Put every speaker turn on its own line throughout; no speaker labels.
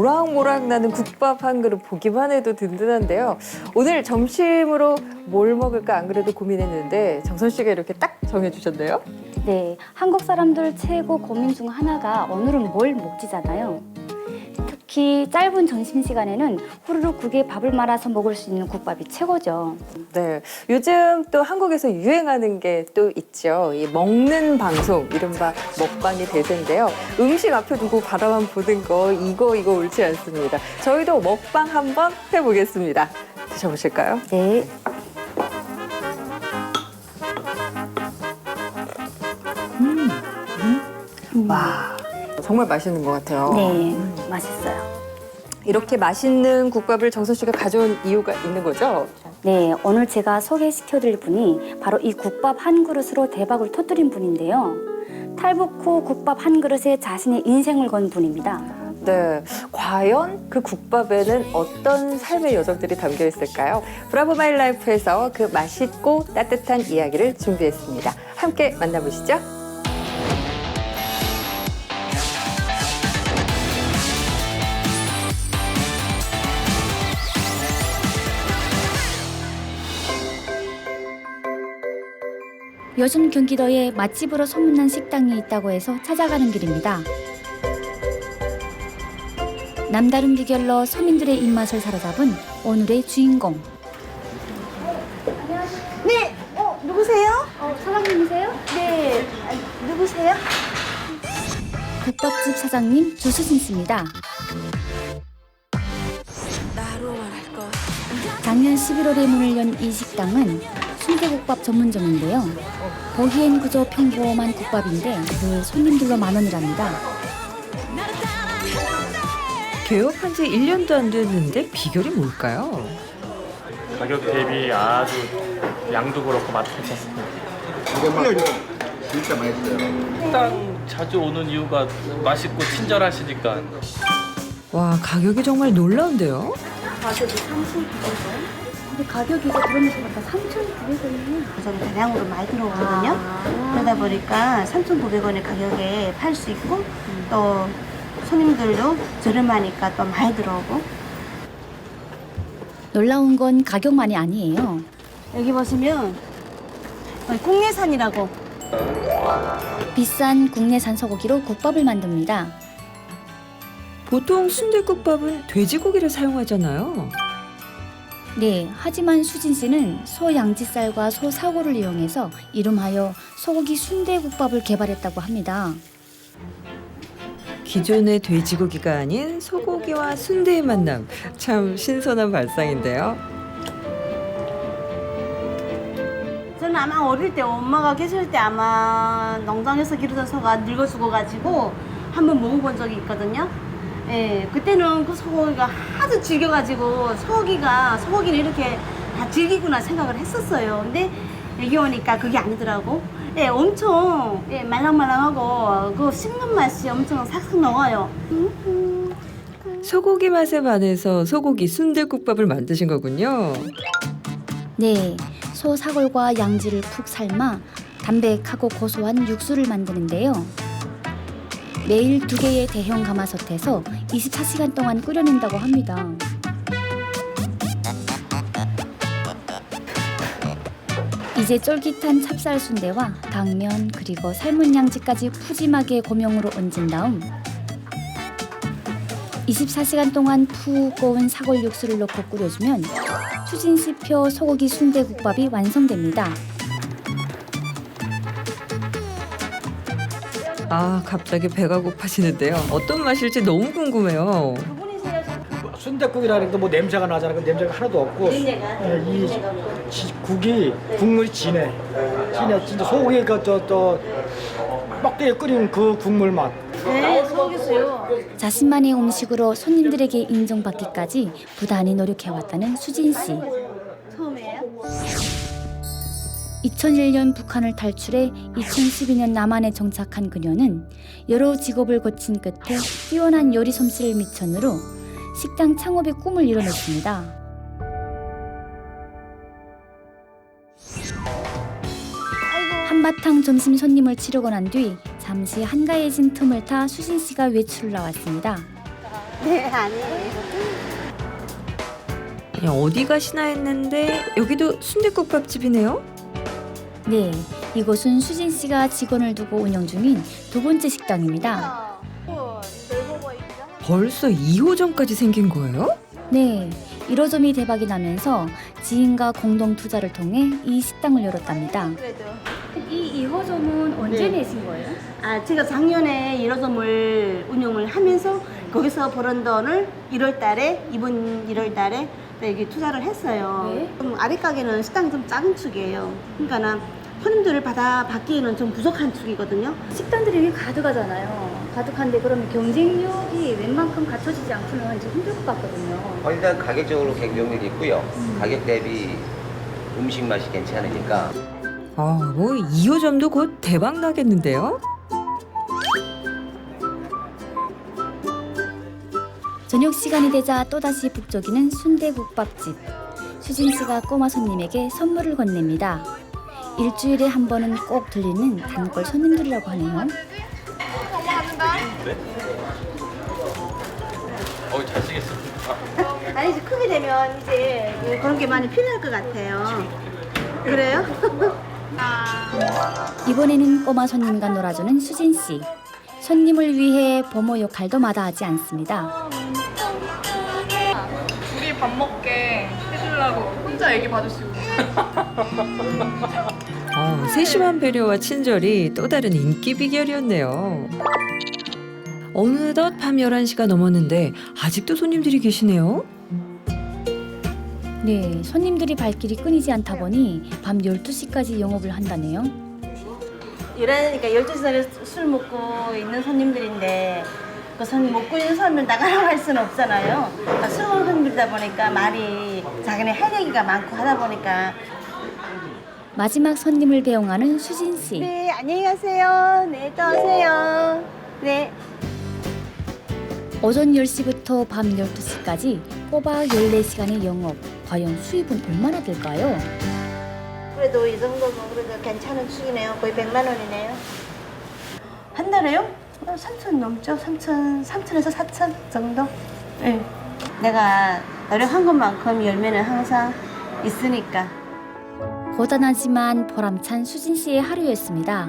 모락모락 나는 국밥 한 그릇 보기만 해도 든든한데요. 오늘 점심으로 뭘 먹을까 안 그래도 고민했는데 정선 씨가 이렇게 딱 정해주셨네요.
네, 한국 사람들 최고 고민 중 하나가 오늘은 뭘 먹지잖아요. 특히 짧은 점심 시간에는 후루룩 국에 밥을 말아서 먹을 수 있는 국밥이 최고죠.
네, 요즘 또 한국에서 유행하는 게 또 있죠. 이 먹는 방송, 이른바 먹방이 대세인데요. 음식 앞에 두고 바라만 보는 거 이거 이거 옳지 않습니다. 저희도 먹방 한번 해보겠습니다. 드셔보실까요?
네,
와, 정말 맛있는 것 같아요.
네, 맛있어요.
이렇게 맛있는 국밥을 정선 씨가 가져온 이유가 있는 거죠?
네, 오늘 제가 소개시켜드릴 분이 바로 이 국밥 한 그릇으로 대박을 터뜨린 분인데요. 탈북 후 국밥 한 그릇에 자신의 인생을 건 분입니다.
네, 과연 그 국밥에는 어떤 삶의 여정들이 담겨 있을까요? 브라보 마이 라이프에서 그 맛있고 따뜻한 이야기를 준비했습니다. 함께 만나보시죠.
요즘 경기도에 맛집으로 소문난 식당이 있다고 해서 찾아가는 길입니다. 남다른 비결로 서민들의 입맛을 사로잡은 오늘의 주인공.
네, 어, 누구세요?
어, 사장님이세요?
네, 아, 누구세요?
국밥집 사장님 주수진 씨입니다. 작년 11월에 문을 연 이 식당은 순대국밥 전문점인데요. 보기엔 그저 평범한 국밥인데 늘 손님들로 만원을 합니다.
개업한 지 1년도 안 됐는데 비결이 뭘까요?
가격 대비 아주 양도 그렇고 맛도 괜찮습니다.
진짜 맛있어요.
식당 자주 오는 이유가 맛있고 친절하시니까
와 가격이 정말 놀라운데요.
가격이 3,900원? 근데 가격이 이제 그러면서 보니까 3,900원이에요.
저는 대량으로 많이 들어오거든요. 그러다 보니까 3,900원의 가격에 팔 수 있고 또 손님들도 저렴하니까 또 많이 들어오고
놀라운 건 가격만이 아니에요.
여기 보시면 국내산이라고
비싼 국내산 소고기로 국밥을 만듭니다.
보통 순대국밥은 돼지고기를 사용하잖아요.
네, 하지만 수진 씨는 소 양지살과 소 사고를 이용해서 이름하여 소고기 순대국밥을 개발했다고 합니다.
기존의 돼지고기가 아닌 소고기와 순대의 만남 참 신선한 발상인데요.
저는 아마 어릴 때 엄마가 계실 때 아마 농장에서 기르던 소가 늙어 죽어가지고 한번 먹어본 적이 있거든요. 예, 그때는 그 소고기가 하도 질겨가지고 소고기가 소고기는 이렇게 다 질기구나 생각을 했었어요. 근데 여기 오니까 그게 아니더라고. 예, 엄청 예, 말랑말랑하고 그 씹는 맛이 엄청 삭삭 녹아요. 음,
소고기 맛에 반해서 소고기 순대국밥을 만드신 거군요.
네, 소 사골과 양지를 푹 삶아 담백하고 고소한 육수를 만드는데요. 매일 두 개의 대형 가마솥에서 24시간 동안 끓여낸다고 합니다. 이제 쫄깃한 찹쌀 순대와 당면 그리고 삶은 양지까지 푸짐하게 고명으로 얹은 다음 24시간 동안 푹 고운 사골 육수를 넣고 끓여주면 수진씨표 소고기 순대국밥이 완성됩니다.
아 갑자기 배가 고파지는데요. 어떤 맛일지 너무 궁금해요.
순대국이라 해도 뭐 냄새가 나잖아. 그 냄새가 하나도 없고 예, 이 지- 국이 국물이 진해. 진해. 진짜 소고기 그저또 뻑대에 끓인 그 국물 맛.
네, 소고기수요.
자신만의 음식으로 손님들에게 인정받기까지 부단히 노력해왔다는 수진 씨.
처음이에요?
2001년 북한을 탈출해 2012년 남한에 정착한 그녀는 여러 직업을 거친 끝에 뛰어난 요리 솜씨를 미천으로 식당 창업의 꿈을 이뤄냈습니다. 한바탕 점심 손님을 치르고 난 뒤 잠시 한가해진 틈을 타 수진 씨가 외출을 나왔습니다.
네, 아니에요.
아니, 어디 가시나 했는데 여기도 순대국밥집이네요.
네, 이곳은 수진 씨가 직원을 두고 운영 중인 두 번째 식당입니다.
벌써 2호점까지 생긴 거예요?
네, 1호점이 대박이 나면서 지인과 공동 투자를 통해 이 식당을 열었답니다.
그래도.
이 2호점은
언제
내신 거예요?
아, 제가 작년에 1호점을 운영을 하면서 거기서 벌은 돈을 1월 달에, 이번 1월 달에 여기 투자를 했어요.
네.
좀 아래 가게는 식당이 좀 작은 축이에요. 그러니까 손님들을 받아 받기에는 좀 부족한 축이거든요.
식당들이 여기 가득하잖아요. 가득한데 그러면 경쟁력이 웬만큼 갖춰지지 않고는 좀 힘들 것 같거든요.
어, 일단 가격적으로 경쟁력이 있고요. 가격 대비 음식 맛이 괜찮으니까
아, 뭐 2호점도 곧 대박 나겠는데요?
저녁 시간이 되자 또다시 북적이는 순대국밥집. 수진 씨가 꼬마 손님에게 선물을 건넵니다. 일주일에 한 번은 꼭 들리는 단골 손님들이라고 하네요.
어 잘생겼어.
아니, 이제 크게 되면 이제 그런 게 많이 필요할 것 같아요. 그래요?
이번에는 꼬마 손님과 놀아주는 수진 씨. 손님을 위해 보모 역할도 마다하지 않습니다.
둘이 밥 먹게 해주려고 혼자 애기 봐주시고
아, 세심한 배려와 친절이 또 다른 인기 비결이었네요. 어느덧 밤 11시가 넘었는데 아직도 손님들이 계시네요.
네, 손님들이 발길이 끊이지 않다 보니 밤 12시까지 영업을 한다네요.
일하니까 12시에 술 먹고 있는 손님들인데 그 손님 먹고 있는 사람을 나가라고 할 수는 없잖아요. 그러니까 술 먹는 손님들이다 보니까 말이 자기네 할 얘기가 많고 하다 보니까
마지막 손님을 배웅하는 수진 씨.
네, 안녕히 가세요. 네, 또 오세요. 네.
오전 10시부터 밤 12시까지 꼬박 14시간의 영업. 과연 수입은 얼마나 될까요?
그래도 이 정도면 그래도 괜찮은 축이네요. 거의 100만 원이네요. 한 달에요? 3천 넘죠? 3천, 3천에서 4천 정도? 네. 내가 노력한 것만큼 열매는 항상 있으니까.
고단하지만 보람찬 수진 씨의 하루였습니다.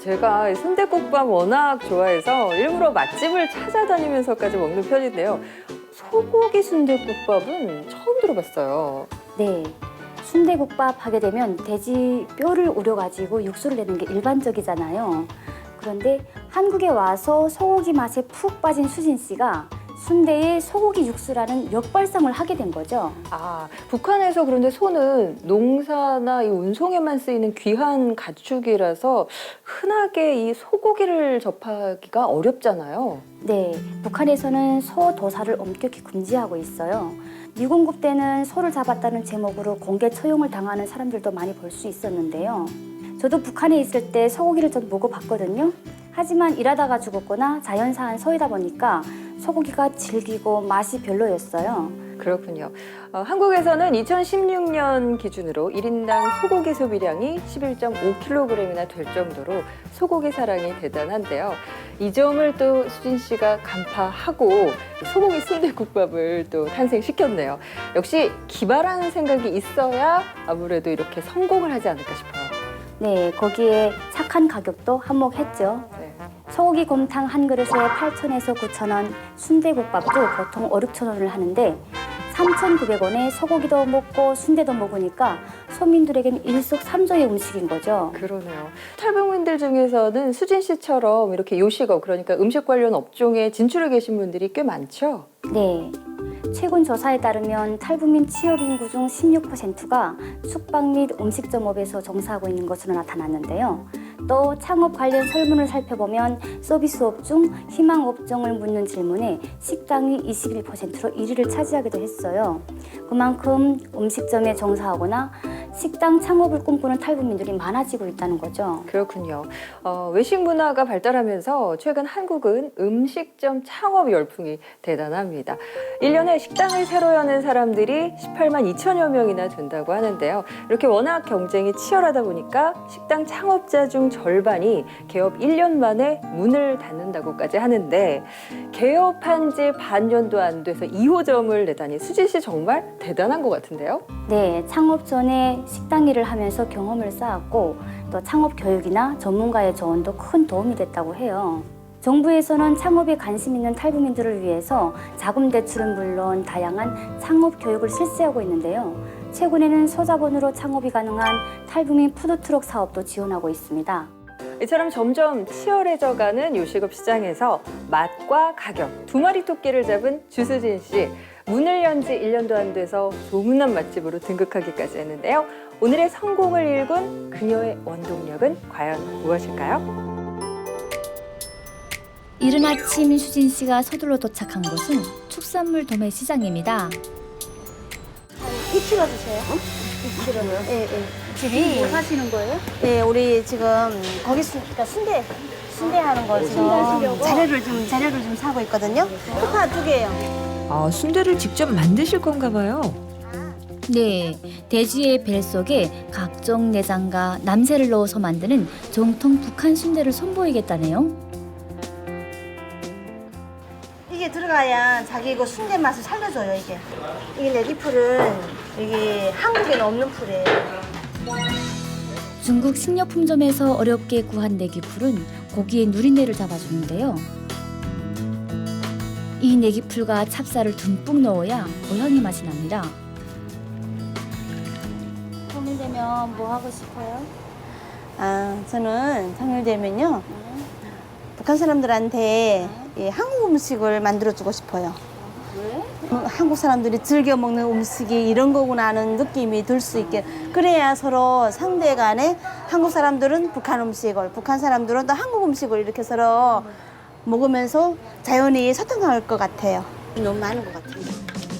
제가 이 순대국밥 워낙 좋아해서 일부러 맛집을 찾아다니면서까지 먹는 편인데요. 소고기 순대국밥은 처음 들어봤어요.
네. 순대국밥 하게 되면 돼지 뼈를 우려가지고 육수를 내는 게 일반적이잖아요. 그런데 한국에 와서 소고기 맛에 푹 빠진 수진 씨가 순대에 소고기 육수라는 역발상을 하게 된 거죠.
아, 북한에서 그런데 소는 농사나 이 운송에만 쓰이는 귀한 가축이라서 흔하게 이 소고기를 접하기가 어렵잖아요.
네, 북한에서는 소 도살을 엄격히 금지하고 있어요. 미군급 때는 소를 잡았다는 제목으로 공개 처형을 당하는 사람들도 많이 볼 수 있었는데요. 저도 북한에 있을 때 소고기를 좀 먹어봤거든요. 하지만 일하다가 죽었거나 자연사한 소이다 보니까 소고기가 질기고 맛이 별로였어요.
그렇군요. 어, 한국에서는 2016년 기준으로 1인당 소고기 소비량이 11.5kg이나 될 정도로 소고기 사랑이 대단한데요. 이 점을 또 수진 씨가 간파하고 소고기 순대국밥을 또 탄생시켰네요. 역시 기발한 생각이 있어야 아무래도 이렇게 성공을 하지 않을까 싶어요.
네, 거기에 착한 가격도 한몫했죠.
네.
소고기 곰탕 한 그릇에 8,000에서 9,000원, 순대국밥도 보통 5, 6,000원을 하는데 3,900원에 소고기도 먹고 순대도 먹으니까 서민들에게는 일석삼조의 음식인 거죠.
그러네요. 탈북민들 중에서는 수진 씨처럼 이렇게 요식업 그러니까 음식 관련 업종에 진출해 계신 분들이 꽤 많죠.
네. 최근 조사에 따르면 탈북민 취업 인구 중 16%가 숙박 및 음식점업에서 종사하고 있는 것으로 나타났는데요. 또 창업 관련 설문을 살펴보면 서비스업 중 희망 업종을 묻는 질문에 식당이 21%로 1위를 차지하기도 했어요. 그만큼 음식점에 종사하거나 식당 창업을 꿈꾸는 탈북민들이 많아지고 있다는 거죠.
그렇군요. 어, 외식 문화가 발달하면서 최근 한국은 음식점 창업 열풍이 대단합니다. 1년에 식당을 새로 여는 사람들이 18만 2천여 명이나 된다고 하는데요. 이렇게 워낙 경쟁이 치열하다 보니까 식당 창업자 중 절반이 개업 1년 만에 문을 닫는다고까지 하는데 개업한 지 반년도 안 돼서 2호점을 내다니 수진 씨 정말 대단한 것 같은데요.
네, 창업 전에 식당 일을 하면서 경험을 쌓았고 또 창업 교육이나 전문가의 조언도 큰 도움이 됐다고 해요. 정부에서는 창업에 관심 있는 탈북민들을 위해서 자금 대출은 물론 다양한 창업 교육을 실시하고 있는데요. 최근에는 소자본으로 창업이 가능한 탈북민 푸드트럭 사업도 지원하고 있습니다.
이처럼 점점 치열해져가는 요식업 시장에서 맛과 가격 두 마리 토끼를 잡은 주수진 씨. 문을 연 지 1년도 안 돼서 소문난 맛집으로 등극하기까지 했는데요. 오늘의 성공을 일군 그녀의 원동력은 과연 무엇일까요?
이른 아침 수진 씨가 서둘러 도착한 곳은 축산물 도매 시장입니다.
2kg 주세요. 2kg요? 예, 예. 집이
뭐 사시는 거예요?
예, 우리 지금 거기 순, 그러니까 순대 순대 하는 거 지금 자료를 좀 자료를 좀 사고 있거든요. 포카 두 개요.
아, 순대를 직접 만드실 건가 봐요.
네, 돼지의 벨 속에 각종 내장과 남새를 넣어서 만드는 정통 북한 순대를 선보이겠다네요.
이게 들어가야 자기 그 순대 맛을 살려줘요 이게. 이게 내기 풀은 이게 한국에는 없는 풀이에요.
중국 식료품점에서 어렵게 구한 내기풀은 고기의 누린내를 잡아주는데요. 이 내기풀과 찹쌀을 듬뿍 넣어야 고향의 맛이 납니다. 고민되면 뭐 하고 싶어요?
아 저는 상일되면요 북한 사람들한테 예, 한국 음식을 만들어주고 싶어요.
왜?
음, 한국 사람들이 즐겨 먹는 음식이 이런 거구나 하는 느낌이 들 수 있게 그래야 서로 상대 간에 한국 사람들은 북한 음식을 북한 사람들은 또 한국 음식을 이렇게 서로 먹으면서 자연히 소통할 것 같아요. 너무 많은 것 같아요.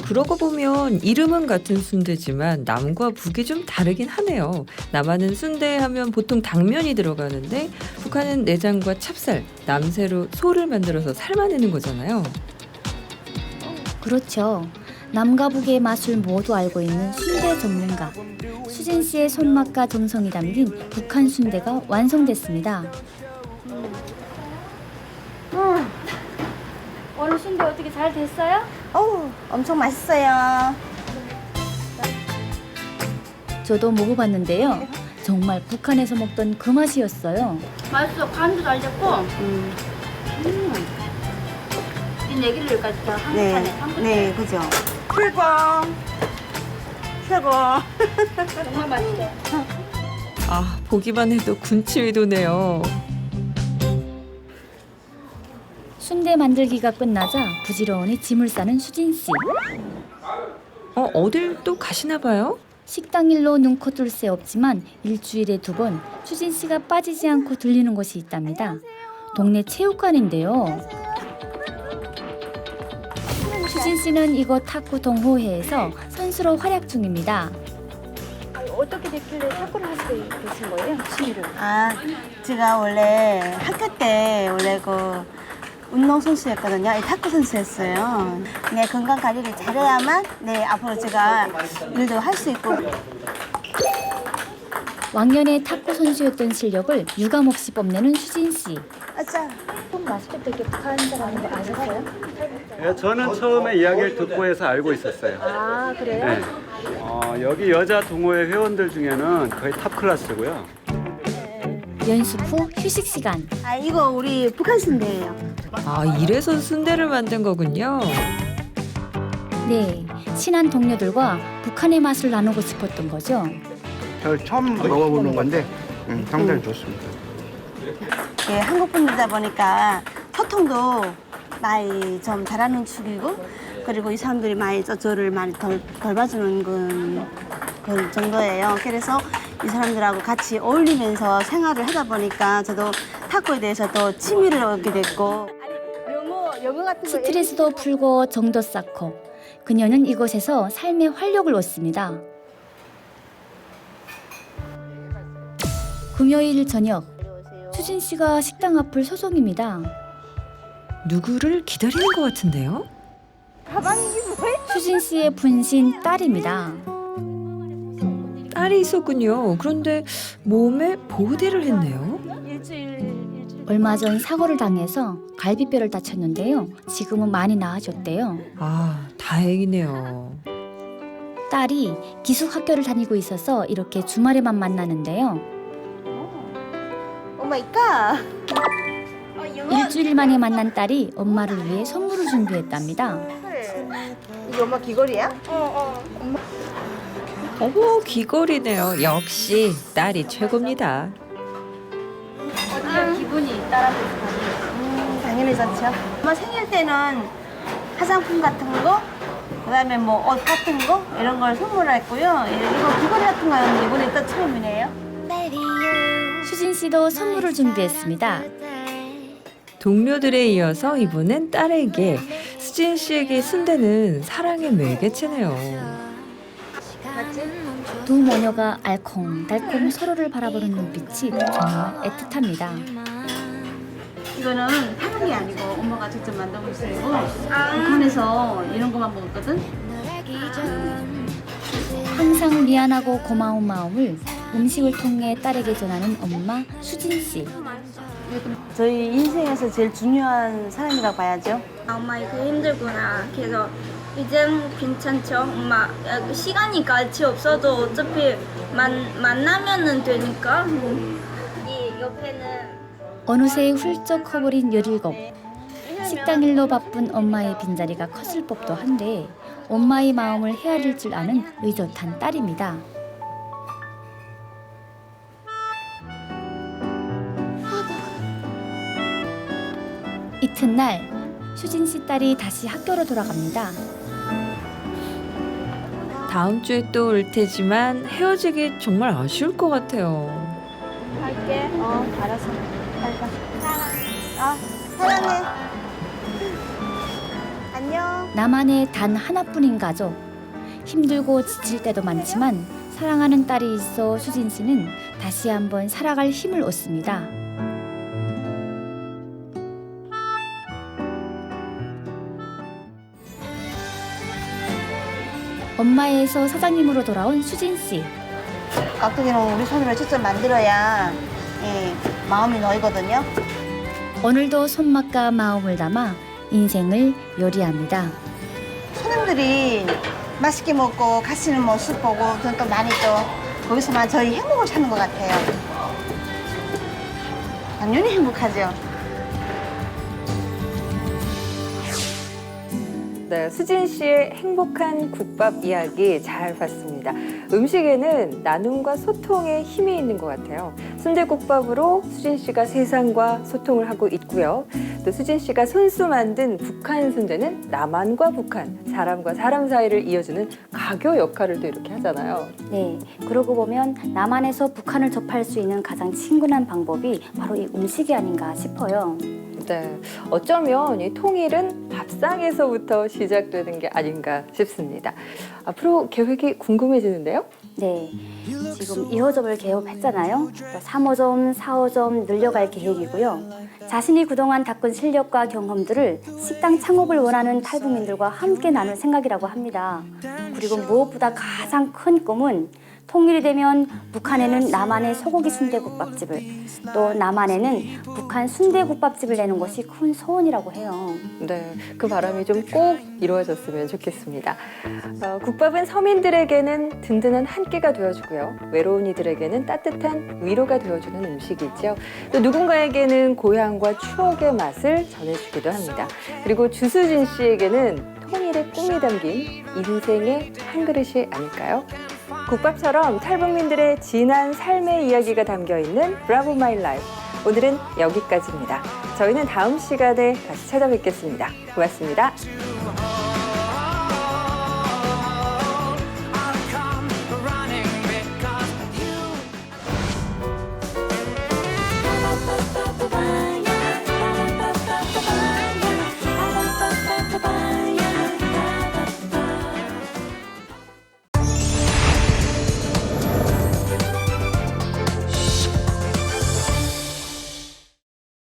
그러고 보면 이름은 같은 순대지만 남과 북이 좀 다르긴 하네요. 남한은 순대 하면 보통 당면이 들어가는데 북한은 내장과 찹쌀, 남새로 소를 만들어서 삶아내는 거잖아요.
그렇죠. 남과 북의 맛을 모두 알고 있는 순대 전문가 수진 씨의 손맛과 정성이 담긴 북한 순대가 완성됐습니다. 오늘 순대 어떻게 잘 됐어요?
어우, 엄청 맛있어요.
저도 먹어봤는데요. 정말 북한에서 먹던 그 맛이었어요.
맛있어. 간도 잘 됐고.
음,
이 내기를까지 다
네,
한국판에 한국
네, 그죠. 최고. 최고.
정말 맛있어.
아, 보기만 해도 군침이 도네요.
순대 만들기가 끝나자 부지런히 짐을 싸는 수진 씨.
어, 어딜 또 가시나 봐요?
식당 일로 눈코 뜰 새 없지만 일주일에 두 번 수진 씨가 빠지지 않고 들리는 곳이 있답니다. 동네 체육관인데요. 수진 씨는 이곳 탁구 동호회에서 선수로 활약 중입니다. 어떻게 됐길래 탁구를 하시게 되신 거예요? 취미를?
아, 제가 원래 학교 때 원래 그 운동 선수였거든요. 이 탁구 선수였어요. 네, 건강 관리를 잘해야만 네, 앞으로 제가 일도 할 수 있고
왕년에 탁구 선수였던 실력을 유감 없이 뽐내는 수진 씨.
아짜.
맛있겠다 이렇게 북한 사람인 거 아셨어요?
예, 저는 처음에 이야기를 듣고 해서 알고 있었어요.
아 그래요?
네. 어, 여기 여자 동호회 회원들 중에는 거의 탑 클래스고요.
연습 후 휴식 시간.
아, 이거 우리 북한 순대예요.
아, 이래서 순대를 만든 거군요.
네, 친한 동료들과 북한의 맛을 나누고 싶었던 거죠.
저 처음 먹어보는 건데 음, 상당히 좋습니다.
예, 한국 분이다 보니까 소통도 많이 좀 잘하는 축이고 그리고 이 사람들이 많이 저, 저를 많이 덜, 덜 봐주는 그, 그 정도예요. 그래서 이 사람들하고 같이 어울리면서 생활을 하다 보니까 저도 탁구에 대해서 또 취미를 얻게 됐고
스트레스도 풀고 정도 쌓고 그녀는 이곳에서 삶의 활력을 얻습니다. 금요일 저녁 수진 씨가 식당 앞을 소송입니다.
누구를 기다리는 것 같은데요?
수진 씨의 분신 딸입니다.
딸이 있었군요. 그런데 몸에 보호대를 했네요.
얼마 전 사고를 당해서 갈비뼈를 다쳤는데요. 지금은 많이 나아졌대요.
아, 다행이네요.
딸이 기숙 학교를 다니고 있어서 이렇게 주말에만 만나는데요.
엄마 이까.
일주일 만에 만난 딸이 엄마를 위해 선물을 준비했답니다.
이게 엄마 귀걸이야?
어머, 귀걸이네요. 역시 딸이 최고입니다.
딸한테
음, 당연히 좋죠. 엄마 생일 때는 화장품 같은 거, 그다음에 뭐 옷 같은 거 이런 걸 선물했고요. 예, 이거 귀걸이 같은 거는 이번에 또 처음이네요.
수진 씨도 선물을 준비했습니다.
동료들에 이어서 이번엔 딸에게 수진 씨에게 순대는 사랑의 매개체네요.
두 모녀가 알콩달콩 서로를 바라보는 눈빛이 정말 애틋합니다.
이거는 파는 게 아니고 엄마가 직접 만들고 있어요. 북한에서 이런 것만 먹었거든.
항상 미안하고 고마운 마음을 음식을 통해 딸에게 전하는 엄마 수진 씨.
저희 인생에서 제일 중요한 사람이라고 봐야죠.
엄마 이거 힘들구나. 그래서 이젠 괜찮죠. 엄마 야, 시간이 같이 없어도 어차피 만 만나면은 되니까. 이 옆에는
어느새 훌쩍 커버린 17. 식당 일로 바쁜 엄마의 빈자리가 컸을 법도 한데 엄마의 마음을 헤아릴 줄 아는 의젓한 딸입니다. 이튿날 수진 씨 딸이 다시 학교로 돌아갑니다.
다음 주에 또 올 테지만 헤어지기 정말 아쉬울 것 같아요.
갈게. 어, 알았어. 사랑해. 안녕.
나만의 단 하나뿐인 가족. 힘들고 지칠 때도 많지만 사랑하는 딸이 있어 수진 씨는 다시 한번 살아갈 힘을 얻습니다. 엄마에서 사장님으로 돌아온 수진 씨.
깍두기는 우리 손으로 직접 만들어야 예, 마음이 놓이거든요.
오늘도 손맛과 마음을 담아 인생을 요리합니다.
손님들이 맛있게 먹고 가시는 모습 보고 저는 또 많이 또 거기서만 저희 행복을 찾는 것 같아요. 당연히 행복하죠.
네, 수진 씨의 행복한 국밥 이야기 잘 봤습니다. 음식에는 나눔과 소통의 힘이 있는 것 같아요. 순대국밥으로 수진 씨가 세상과 소통을 하고 있고요. 또 수진 씨가 손수 만든 북한 순대는 남한과 북한, 사람과 사람 사이를 이어주는 가교 역할을 또 이렇게 하잖아요.
네, 그러고 보면 남한에서 북한을 접할 수 있는 가장 친근한 방법이 바로 이 음식이 아닌가 싶어요.
네, 어쩌면 이 통일은 밥상에서부터 시작되는 게 아닌가 싶습니다. 앞으로 계획이 궁금해지는데요.
네, 지금 2호점을 개업했잖아요. 또 3호점, 4호점 늘려갈 계획이고요. 자신이 그동안 닦은 실력과 경험들을 식당 창업을 원하는 탈북민들과 함께 나눌 생각이라고 합니다. 그리고 무엇보다 가장 큰 꿈은 통일이 되면 북한에는 남한의 소고기 순대국밥집을 또 남한에는 북한 순대국밥집을 내는 것이 큰 소원이라고 해요.
네, 그 바람이 좀 꼭 이루어졌으면 좋겠습니다. 어, 국밥은 서민들에게는 든든한 한 끼가 되어주고요. 외로운 이들에게는 따뜻한 위로가 되어주는 음식이죠. 또 누군가에게는 고향과 추억의 맛을 전해주기도 합니다. 그리고 주수진 씨에게는 통일의 꿈이 담긴 인생의 한 그릇이 아닐까요? 국밥처럼 탈북민들의 진한 삶의 이야기가 담겨 있는 브라보 마이 라이프. 오늘은 여기까지입니다. 저희는 다음 시간에 다시 찾아뵙겠습니다. 고맙습니다.